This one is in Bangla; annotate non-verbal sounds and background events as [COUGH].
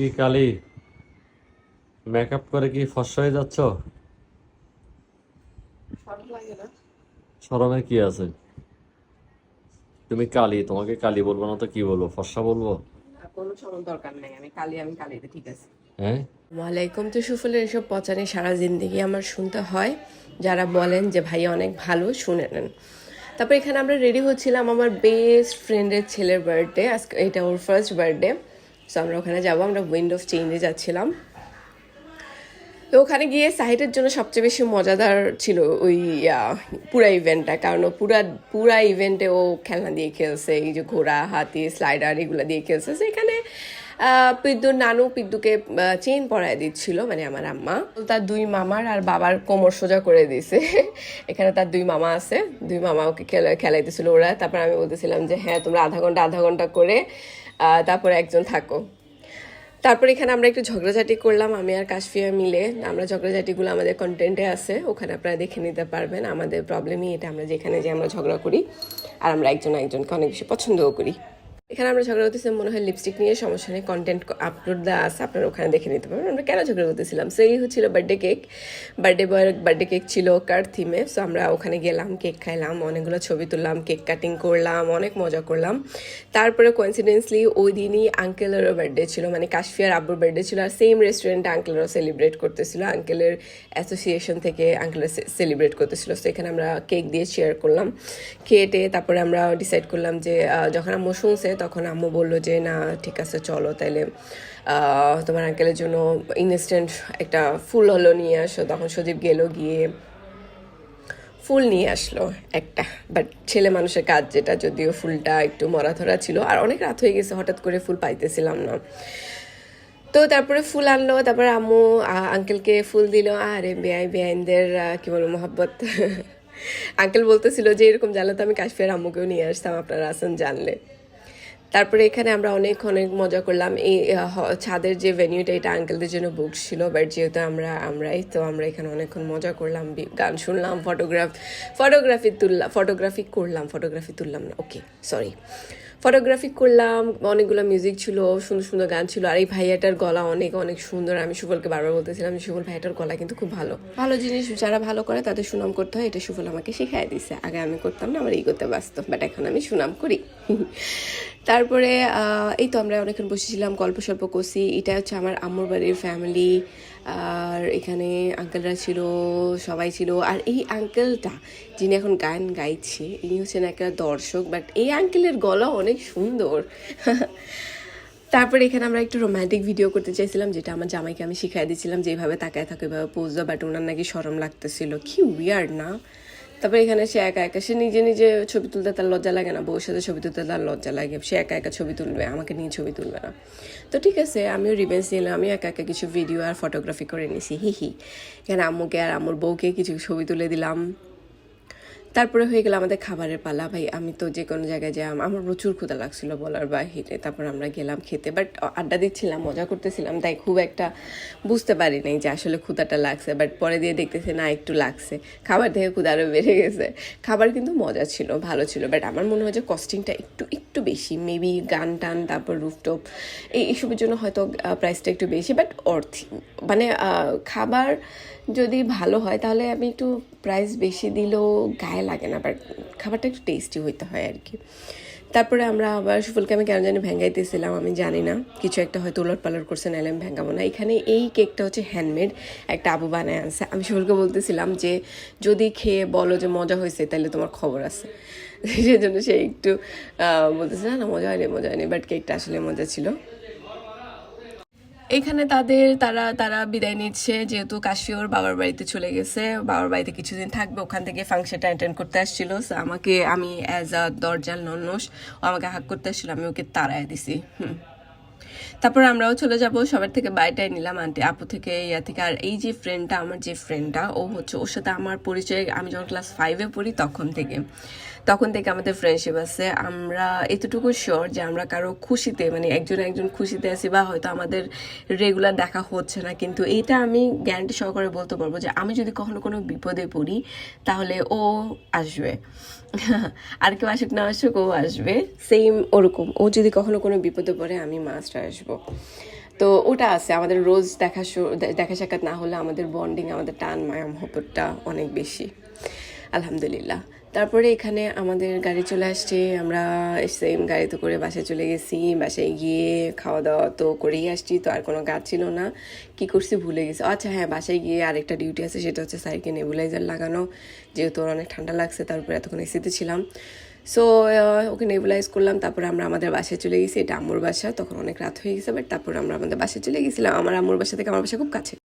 কি কালি? মেকআপ করে কি ফর্সা হয়ে যাচ্ছ? সরম কি আছে? তুমি কালি তোমাকে কালি বলব না তো কি বলব? ফর্সা বলব? আর কোনো সরম দরকার নেই আমি কালি আমি কালিতে ঠিক আছে। হ্যাঁ? ওয়ালাইকুম তো সুফলের এসব পচানি সারা জিন্দগি আমার শুনতে হয়। যারা বলেন যে ভাই অনেক ভালো শুনে নেন। তারপর এখানে আমরা রেডি হচ্ছিলাম আমার বেস্ট ফ্রেন্ডের ছেলের বার্থডে আজকে এটা ওর ফার্স্ট বার্থডে সো আমরা ওখানে যাব, আমরা উইন্ড অফ চেঞ্জে যাচ্ছিলাম। তো ওখানে গিয়ে সাহিটের জন্য সবচেয়ে বেশি মজাদার ছিল ওই পুরা ইভেন্টটা কারণ ও পুরা পুরা ইভেন্টে ও খেলনা দিয়ে খেলছে, এই যে ঘোড়া, হাতি স্লাইডার এগুলো দিয়ে খেলছে। তো এখানে পিদ্দুর নানু পিদ্দুকে চেইন পরায় দিচ্ছিল মানে আমার আম্মা। তার দুই মামার আর বাবার কোমর সোজা করে দিছে। এখানে তার দুই মামা আছে, দুই মামা ওকে খেলা, খেলাইতেছিল ওরা। তারপর আমি বলতেছিলাম যে হ্যাঁ তোমরা আধা ঘণ্টা আধা ঘণ্টা করে তারপরে একজন থাকো। তারপর এখানে আমরা একটু ঝগড়াঝাটি করলাম, আমি আর কাশফিয়া মিলে। আমরা ঝগড়াঝাটিগুলো আমাদের কন্টেন্টে আছে, ওখানে আপনারা দেখে নিতে পারবেন। আমাদের প্রবলেমই এটা, আমরা যেখানে যে আমরা ঝগড়া করি, আর আমরা একজন একজনকে অনেক বেশি পছন্দও করি। এখানে আমরা ঝগড়া করতেছি মনে হয় লিপস্টিক নিয়ে, সমস্যা নেই কন্টেন্ট আপলোড দেওয়া আছে, আপনারা ওখানে দেখে নিতে পারবেন। আমরা কেন ঝগড়া করতেছিলাম? সো এই হচ্ছিল বার্থডে কেক বার্থডে বয়ের বার্থডে কেক ছিল কার থিমে সো আমরা ওখানে গেলাম কেক খাইলাম, অনেকগুলো ছবি তুললাম কেক কাটিং করলাম, অনেক মজা করলাম। তারপরে কোইন্সিডেন্সলি ওই দিনই আঙ্কেলেরও বার্থডে ছিল মানে কাশফিয়ার আব্বুর বার্থডে ছিল, আর সেম রেস্টুরেন্টে আঙ্কেলেরও সেলিব্রেট করতেছিল। আঙ্কেলের অ্যাসোসিয়েশন থেকে আঙ্কেলের সেলিব্রেট করতেছিল। সো এখানে আমরা কেক দিয়ে শেয়ার করলাম। খেয়ে তারপরে আমরা ডিসাইড করলাম যে যখন আম্মু শুনছে তখন আম্মু বলল যে, না, ঠিক আছে, চলো। তাইলে তোমার আঙ্কেলের জন্য ইনস্ট্যান্ট একটা ফুল হলো নিয়ে আসো। তখন সজীব গেলো গিয়ে ফুল নিয়ে আসলো একটা। বাট ছেলে মানুষের কাজ যেটা, যদিও ফুলটা একটু মরা ধরা ছিল। আর অনেক রাত হয়ে গেছে, হঠাৎ করে ফুল পাইতেছিলাম না। তো তারপরে ফুল আনলো, তারপরে আম্মু আঙ্কেলকে ফুল দিল। আরে, বেআই, বেআইনদের কি বলব, মোহাব্বত। আঙ্কেল [LAUGHS] বলতেছিল যে, এরকম জানলে তো আমি কাশ্মীর আম্মুকেও নিয়ে আসতাম, আপনারা আসেন জানলে। তারপরে এখানে আমরা অনেক অনেক মজা করলাম। এই ছাদের যে ভেনিউটা এটা আঙ্কেলদের জন্য বুক ছিল বাট যেহেতু আমরা, আমরাই, তো আমরা এখানে অনেকক্ষণ মজা করলাম গান শুনলাম ফটোগ্রাফ ফটোগ্রাফি তুললাম ফটোগ্রাফি করলাম ফটোগ্রাফি তুললাম না ওকে সরি ফটোগ্রাফি করলাম, অনেকগুলো মিউজিক ছিল, সুন্দর সুন্দর গান ছিল, আর এই ভাইয়াটার গলা অনেক অনেক সুন্দর। আমি সুফলকে বারবার বলতেছিলাম যে, সুফল ভাইয়াটার গলা কিন্তু খুব ভালো। ভালো জিনিস, যারা ভালো করে তাদের সুনাম করতে হয়, এটা সুফল আমাকে শিখাই দিছে। আগে আমি করতাম না, আমার এই করতে ব্যস্ত বাট এখন আমি সুনাম করি। তারপরে এই তো আমরা অনেকক্ষণ বসেছিলাম, গল্প সল্প করছি। এটা হচ্ছে আমার আম্মুর বাড়ির ফ্যামিলি আর এখানে আঙ্কেলরা ছিল, সবাই ছিল, আর এই আঙ্কেলটা যিনি এখন গান গাইছে, ইনি হচ্ছেন একটা দর্শক বাট এই আঙ্কেলের গলা অনেক সুন্দর। তারপরে এখানে আমরা একটু রোমান্টিক ভিডিও করতে চাইছিলাম, যেটা আমার জামাইকে আমি শিখাই দিয়েছিলাম যে এইভাবে তাকায় থাকে, এভাবে পোজ দেওয়া বাট ওনার নাকি সরম লাগতেছিল। কি উইয়ার্ড না? তারপরে এখানে সে একা একা, সে নিজে নিজে ছবি তুলতে তার লজ্জা লাগে না বউর সাথে ছবি তুলতে তার লজ্জা লাগে। সে একা একা ছবি তুলবে, আমাকে নিয়ে ছবি তুলবে না। তো ঠিক আছে, আমিও রিভেন্স নিলাম আমি একা একা কিছু ভিডিও আর ফটোগ্রাফি করে নিছি, হি হি। এখানে আম্মুকে আর আম্মুর বউকে কিছু ছবি তুলে দিলাম। তারপরে হয়ে গেল আমাদের খাবারের পালা। ভাই, আমি তো যে কোনো জায়গায় যাই আমার প্রচুর ক্ষুদা লাগছিল বলার বাহিরে। তারপর আমরা গেলাম খেতে। বাট আড্ডা দিচ্ছিলাম, মজা করতেছিলাম। তাই খুব একটা বুঝতে পারি নাই যে আসলে ক্ষুধাটা লাগছে। বাট পরে দিয়ে দেখতেছি, না, একটু লাগছে। খাবার থেকে ক্ষুদা আরও বেড়ে গেছে। খাবার কিন্তু মজা ছিল, ভালো ছিল। বাট আমার মনে হয় যে কস্টিংটা একটু একটু বেশি। মেবি গান টান, তারপর রুফটপ এই এসবের জন্য হয়তো প্রাইসটা একটু বেশি। বাট অর্থ মানে খাবার যদি ভালো হয়, তাহলে আমি একটু প্রাইস বেশি দিলেও গায়ে লাগে না বাট খাবারটা একটু টেস্টি হইতে হয় আর কি তারপরে আমরা আবার সুফলকে আমি কেন জানি ভেঙ্গাইতেছিলাম, আমি জানি না। কিছু একটা হয়তো উলট পালট করছে, নাহলে আমি ভেঙ্গাবো না। এখানে এই কেকটা হচ্ছে হ্যান্ডমেড একটা আবু বানায় আনছে। আমি সুফলকে বলতেছিলাম যে, যদি খেয়ে বলো যে মজা হয়েছে, তাহলে তোমার খবর আছে। [LAUGHS] সেজন্য সে একটু বলতেছে, না মজা হয়নি মজা হয়নি। বাট কেকটা আসলে মজা ছিল। এখানে তাদের, তারা তারা বিদায় নিচ্ছে যেহেতু কাশি ওর বাবার বাড়িতে চলে গেছে। বাবার বাড়িতে কিছুদিন থাকবে, ওখান থেকে ফাংশনটা অ্যাটেন্ড করতে আসছিল। আমাকে, আমি অ্যাজ আ দরজাল নন্নস, ও আমাকে হাক করতে আসছিল, আমি ওকে তাড়ায় দিছি। হুম। তারপর আমরাও চলে যাব, সবার থেকে বাইটাই নিলাম। আন্টি, আপু থেকে, ইয়া থেকে। আর এই যে ফ্রেন্ডটা আমার যে ফ্রেন্ডটা ও হচ্ছে ওর সাথে আমার পরিচয়, আমি যখন ক্লাস ফাইভে পড়ি তখন থেকে। তখন থেকে আমাদের ফ্রেন্ডশিপ আছে। আমরা এতটুকু শিওর যে আমরা কারও খুশিতে মানে একজন একজন খুশিতে আছি বা হয়তো আমাদের রেগুলার দেখা হচ্ছে না। কিন্তু এটা আমি গ্যারান্টি সহকারে বলতে পারব যে আমি যদি কখনো কোনো বিপদে পড়ি, তাহলে ও আসবে। [LAUGHS] আর কেউ আসুক না আসুক, ও আসবে। সেম ওরকম। ও যদি কখনো কোনো বিপদে পড়ে, আমি মাস্ট আসব। তো ওটা আছে। আমাদের রোজ দেখা দেখা সাক্ষাৎ না হলে আমাদের বন্ডিং আমাদের টান মায়া মহব্বতটা অনেক বেশি। আলহামদুলিল্লাহ। তারপরে এখানে আমাদের গাড়ি চলে আসছে। আমরা সেম গাড়িতে করে বাসায় চলে গেছি। বাসায় গিয়ে খাওয়া দাওয়া তো করেই আসছি। তো আর কোনো কাজ ছিল না। কি করছি ভুলে গেছি। আচ্ছা হ্যাঁ বাসায় গিয়ে আরেকটা ডিউটি আছে। সেটা হচ্ছে স্যারকে নেবুলাইজার লাগানো। যেহেতু ওর অনেক ঠান্ডা লাগছে তারপরে এতক্ষণ এসিতে ছিলাম। সো ওকে নেবুলাইজ করলাম। তারপরে আমরা আমাদের বাসায় চলে গেছি। এটা আম্মুর বাসা। তখন অনেক রাত হয়ে গেছে বাট তারপর আমরা আমাদের বাসায় চলে গেছিলাম। আমার আম্মুর বাসা থেকে আমার বাসা খুব কাছে।